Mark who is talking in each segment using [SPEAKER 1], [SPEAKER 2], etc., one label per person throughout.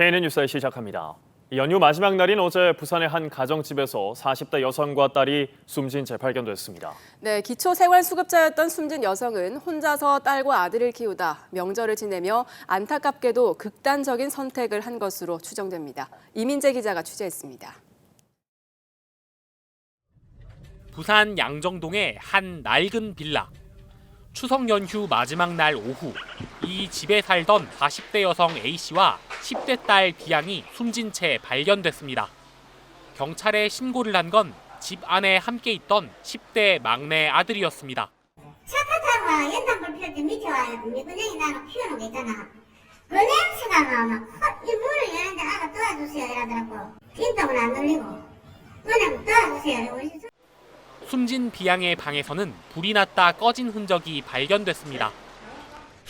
[SPEAKER 1] KNN 뉴스 시작합니다. 연휴 마지막 날인 어제 부산의 한 가정집에서 40대 여성과 딸이 숨진 채 발견됐습니다.
[SPEAKER 2] 네, 기초 생활수급자였던 숨진 여성은 혼자서 딸과 아들을 키우다 명절을 지내며 안타깝게도 극단적인 선택을 한 것으로 추정됩니다. 이민재 기자가 취재했습니다.
[SPEAKER 3] 부산 양정동의 한 낡은 빌라. 추석 연휴 마지막 날 오후 이 집에 살던 40대 여성 A씨와 10대 딸 B양이 숨진 채 발견됐습니다. 경찰에 신고를 한 건 집 안에 함께 있던 10대 막내 아들이었습니다.
[SPEAKER 4] 착하다가 연탄불 피울 때 밑에 와요. 미근형이 나는 피우는 거 있잖아. 그 냄새가 나. 이 문을 여는데 아가 도와주세요. 이러더라고. 빈통은 안 눌리고. 그냥 도와주세요. 있어.
[SPEAKER 3] 숨진 B양의 방에서는 불이 났다 꺼진 흔적이 발견됐습니다.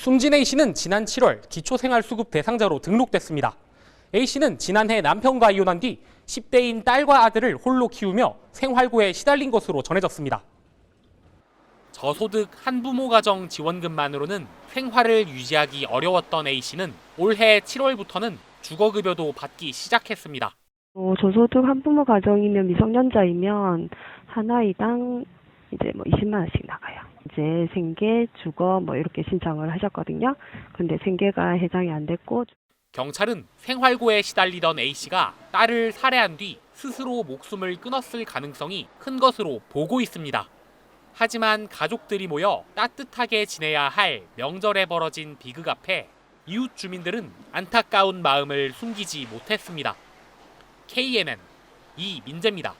[SPEAKER 3] 숨진 A씨는 지난 7월 기초생활수급 대상자로 등록됐습니다. A씨는 지난해 남편과 이혼한 뒤 10대인 딸과 아들을 홀로 키우며 생활고에 시달린 것으로 전해졌습니다. 저소득 한부모 가정 지원금만으로는 생활을 유지하기 어려웠던 A씨는 올해 7월부터는 주거급여도 받기 시작했습니다.
[SPEAKER 5] 어, 저소득 한부모 가정이면 미성년자이면 한 아이당 이제 뭐 20만 원씩 나가요. 이제 생계, 주거 뭐 이렇게 신청을 하셨거든요. 근데 생계가 해당이 안 됐고
[SPEAKER 3] 경찰은 생활고에 시달리던 A씨가 딸을 살해한 뒤 스스로 목숨을 끊었을 가능성이 큰 것으로 보고 있습니다. 하지만 가족들이 모여 따뜻하게 지내야 할 명절에 벌어진 비극 앞에 이웃 주민들은 안타까운 마음을 숨기지 못했습니다. KNN 이민재입니다.